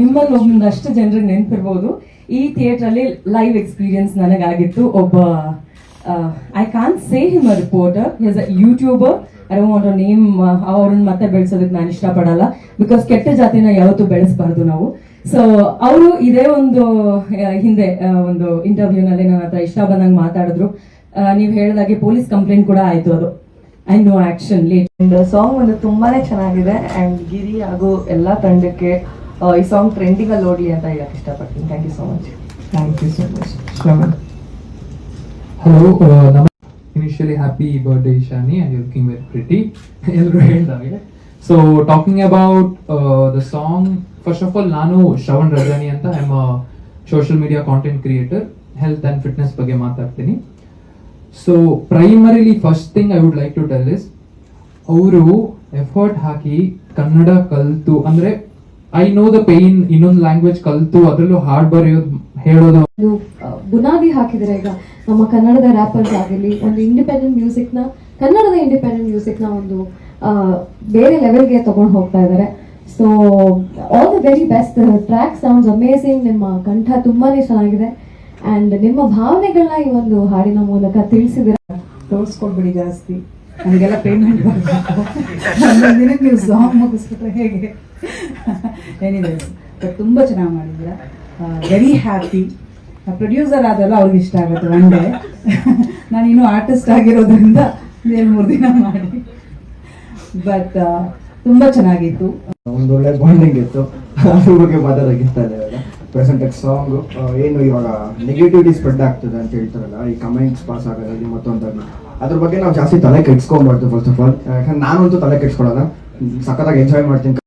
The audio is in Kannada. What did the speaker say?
ನಿಮ್ಮಲ್ಲಿ ಒಂದಷ್ಟು ಜನರಿಗೆ ನೆನಪಿರ್ಬೋದು. ಈ ಥಿಯೇಟರ್ ಅಲ್ಲಿ ಲೈವ್ ಎಕ್ಸ್ಪೀರಿಯನ್ಸ್ ನನಗಾಗಿತ್ತು. ಒಬ್ಬ I can say him a reporter as a YouTuber I want name ಅವ್ರನ್ನ ಮತ್ತೆ ಬೆಳೆಸೋದಕ್ಕೆ ನಾನು ಇಷ್ಟಪಡಲ್ಲ. ಬಿಕಾಸ್ ಕೆಟ್ಟ ಜಾತಿನ ಯಾವತ್ತೂ ಬೆಳೆಸಬಾರ್ದು ನಾವು. ಸೊ ಅವರು ಇದೇ ಒಂದು ಹಿಂದೆ ಒಂದು ಇಂಟರ್ವ್ಯೂನಲ್ಲಿ ನನ್ನ ಹತ್ರ ಇಷ್ಟ ಬಂದಂಗೆ ಮಾತಾಡಿದ್ರು. ನೀವು ಹೇಳಿದಾಗೆ ಪೊಲೀಸ್ ಕಂಪ್ಲೇಂಟ್ ಕೂಡ ಆಯ್ತು ಅದು. I know action late song ಒಂದು ತುಂಬಾನೇ ಚೆನ್ನಾಗಿದೆ. ಅಂಡ್ ಗಿರಿ ಹಾಗೂ ಎಲ್ಲ ತಂಡಕ್ಕೆ ಈ ಸಾಂಗ್ ಟ್ರೆಂಡಿಂಗ್ ಅಲ್ಲಿ ಓಡ್ಲಿ ಅಂತ ಹೇಳಕ್ ಇಷ್ಟಪಡ್ತೀನಿ. Thank you so much thank you so much Shravan hello ನಮ initially happy birthday Shani and you looking very pretty ಎಲ್ಲರೂ ಹೇಳ್ದಾಗೆ. So talking about the song first of all ನಾನು ಶ್ರವಣ್ ರಜಾನಿ ಅಂತ. I am social media content creator health and fitness ಬಗ್ಗೆ ಮಾತಾಡ್ತೀನಿ. So primarily first thing I would like to tell is ಅವರು ಎಫರ್ಟ್ ಹಾಕಿ ಕನ್ನಡ ಕಲಿತು, ಅಂದ್ರೆ ಐ ನೋ ದ ಪೇನ್ ಇನ್ನೊಂದು ಲ್ಯಾಂಗ್ವೇಜ್ ಕಲ್ತು ಅದರಲ್ಲೂ ಹಾಡ್ ಬರೆಯೋದು ಹೇಳೋದು ಬುನಾದಿ ಹಾಕಿದರೆ ಈಗ ನಮ್ಮ ಕನ್ನಡದ ರ್ಯಾಪರ್ಸ್ ಆಗಿರಲಿ ಒಂದು ಇಂಡಿಪೆಂಡೆಂಟ್ ಮ್ಯೂಸಿಕ್ನ ಕನ್ನಡದ ಇಂಡಿಪೆಂಡೆಂಟ್ ಮ್ಯೂಸಿಕ್ನ ಒಂದು ಬೇರೆ ಬೇರೆ ಲೆವೆಲ್ಗೆ ತಗೊಂಡು ಹೋಗ್ತಾ ಇದ್ದಾರೆ so all the very best track sounds amazing ನಿಮ್ಮ ಕಂಠ ತುಂಬಾನೇ ಚೆನ್ನಾಗಿದೆ. ಅಂಡ್ ನಿಮ್ಮ ಭಾವನೆಗಳನ್ನ ಈ ಒಂದು ಹಾಡಿನ ಮೂಲಕ ತಿಳಿಸಿದಿರ? ತೋರಿಸ್ಕೊಡ್ಬಿಡಿ ಜಾಸ್ತಿ. ನನಗೆಲ್ಲ ಪೇಮೆಂಟ್ ಬರಬೇಕು ದಿನಕ್ಕೆ ನೀವು ಸಾಂಗ್ ಮುಗಿಸ್ಬಿಟ್ರೆ ಹೇಗೆ? ಏನಿದೆ ಬಟ್ ತುಂಬ ಚೆನ್ನಾಗಿ ಮಾಡಿದ್ದೀರಾ. ವೆರಿ ಹ್ಯಾಪಿ ಪ್ರೊಡ್ಯೂಸರ್ ಆದಲ್ಲ ಅವ್ರಿಗೆ ಇಷ್ಟ ಆಗುತ್ತೆ ಒನ್ ಡೇ ನಾನು ಇನ್ನೂ ಆರ್ಟಿಸ್ಟ್ ಆಗಿರೋದ್ರಿಂದ ಎರಡು ಮೂರು ದಿನ ಮಾಡಿ. ಬಟ್ ತುಂಬ ಚೆನ್ನಾಗಿತ್ತು. ಒಂದು ಒಳ್ಳೆ ಬಾಂಡಿಂಗ್ ಇತ್ತು. ಅದ್ರ ಬಗ್ಗೆ ಮಾತಾಡೋಕ್ಕಿಂತ ಇಲ್ಲ ಇವಾಗ ಪ್ರೆಸೆಂಟ್ ಸಾಂಗ್ ಏನು ಇವಾಗ ನೆಗೆಟಿವಿಟಿ ಸ್ಪ್ರೆಡ್ ಆಗ್ತದೆ ಅಂತ ಹೇಳ್ತಾರಲ್ಲ, ಈ ಕಮೆಂಟ್ಸ್ ಪಾಸ್ ಆಗೋದಾಗಲಿ ಮತ್ತೊಂದಾಗಲಿ ಅದ್ರ ಬಗ್ಗೆ ನಾವು ಜಾಸ್ತಿ ತಲೆ ಕೆಡ್ಸ್ಕೊಬಾರ್ದು ಫಸ್ಟ್ ಆಫ್ ಆಲ್ ಯಾಕಂದ್ರೆ ನಾನಂತೂ ತಲೆ ಕೆಡ್ಸ್ಕೊಳಲ್ಲ. ಸಖತ್ತಾಗಿ ಎಂಜಾಯ್ ಮಾಡ್ತೀನಿ.